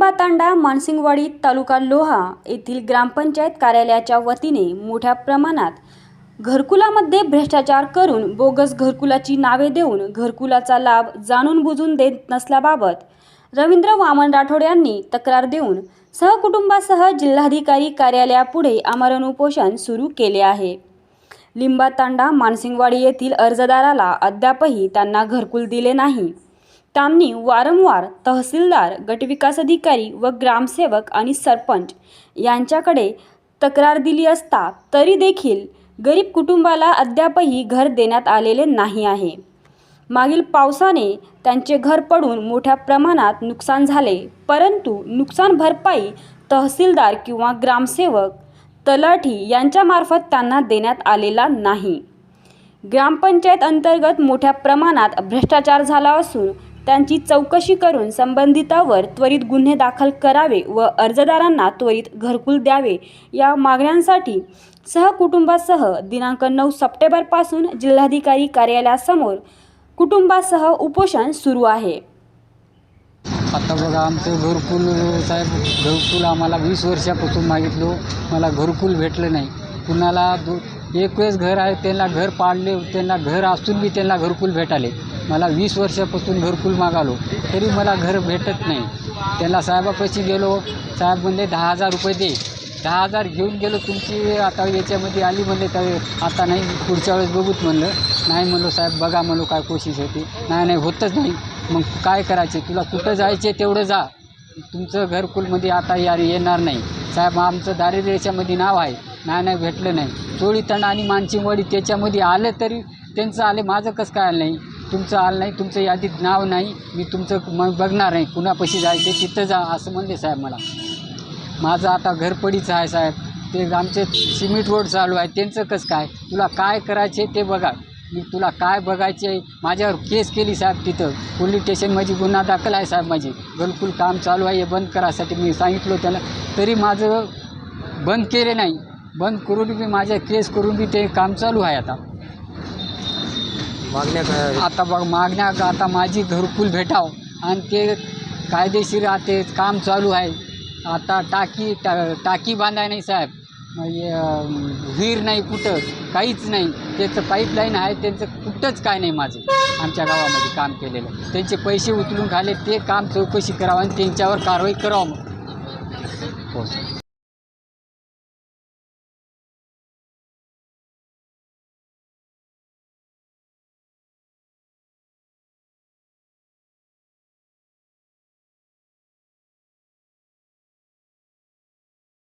लिंबातांडा मानसिंगवाडी तालुका लोहा येथील ग्रामपंचायत कार्यालयाच्या वतीने मोठ्या प्रमाणात घरकुलामध्ये भ्रष्टाचार करून बोगस घरकुलाची नावे देऊन घरकुलाचा लाभ जाणून बुजून देत नसल्याबाबत रवींद्र वामन राठोड यांनी तक्रार देऊन सहकुटुंबासह जिल्हाधिकारी कार्यालयापुढे आमरण उपोषण सुरू केले आहे. लिंबातांडा मानसिंगवाडी येथील अर्जदाराला अद्यापही त्यांना घरकुल दिले नाही. त्यांनी वारंवार तहसीलदार गटविकास अधिकारी व ग्रामसेवक आणि सरपंच यांच्याकडे तक्रार दिली असता तरी देखील गरीब कुटुंबाला अद्यापही घर देण्यात आलेले नाही आहे. मागील पावसाने त्यांचे घर पडून मोठ्या प्रमाणात नुकसान झाले परंतु नुकसान भरपाई तहसीलदार किंवा ग्रामसेवक तलाठी यांच्यामार्फत त्यांना देण्यात आलेला नाही. ग्रामपंचायत अंतर्गत मोठ्या प्रमाणात भ्रष्टाचार झाला असून त्यांची चौकशी करून संबंधितावर त्वरित गुन्हे दाखल करावे व अर्जदारांना त्वरित घरकुल द्यावे या मागण्यांसाठी सहकुटुंबासह दिनांक नऊ सप्टेंबरपासून जिल्हाधिकारी कार्यालयासमोर कुटुंबासह उपोषण सुरू आहे. आता बघा आमचं घरकुल साहेब घरकुल आम्हाला वीस वर्षापासून मागितलो. मला घरकुल भेटलं नाही. कुणाला दो एक वेळेस घर आहे त्यांना घर पाडले त्यांना घर असून बी त्यांना घरकुल भेटाले. मला वीस वर्षापासून घरकुल मागालो तरी मला घर भेटत नाही. त्याला साहेबापाशी गेलो साहेब म्हणले दहा हजार रुपये दे. दहा हजार घेऊन गेलो तुमची आता याच्यामध्ये आली म्हणले तर आता नाही पुढच्या वेळेस बघूत म्हणलं. नाही म्हणलो साहेब बघा म्हणलो काय कोशिश होती. नाही नाही होतच नाही. मग काय करायचे? तुला कुठं जायचे तेवढं जा. तुमचं घरकुलमध्ये आता यार येणार नाही. साहेब आमचं दारिद्र्य याच्यामध्ये नाव आहे. नाही नाही भेटलं नाही. चोळी तण आणि मानसिंगवाडी त्याच्यामध्ये आलं तरी त्यांचं आले माझं कसं काय आलं नाही? तुमचं आलं नाही तुमचं यादीत नाव नाही मी तुमचं मग बघणार नाही कुणापाशी जायचे तिथं जा असं म्हणले साहेब मला. माझं आता घरपडीचं आहे साहेब. ते आमचे सिमेंट रोड चालू आहे त्यांचं कसं काय? तुला काय करायचे ते बघा. मी तुला काय बघायचे माझ्यावर केस केली साहेब तिथं. पोलीस स्टेशनमध्ये माझी गुन्हा दाखल आहे साहेब माझी. घरकुल काम चालू आहे हे बंद करायसाठी मी सांगितलं त्याला तरी माझं बंद केले नाही. बंद करून बी माझ्या केस करून बी ते काम चालू आहे आता. मागण्या काय आहेत? आता बघ मागण्या आता माझी घरकुल भेटाव. आणि ते कायदेशीर ते काम चालू आहे. आता टाकी टा टाकी बांधाय नाही साहेब. म्हणजे अं, विहीर नाही कुठं काहीच नाही. त्याचं पाईपलाईन आहे त्यांचं कुठंच काय नाही माझं. आमच्या गावामध्ये काम केलेलं. त्यांचे पैसे उचलून खाले ते काम चौकशी करावं आणि त्यांच्यावर कारवाई करावं मग. हो.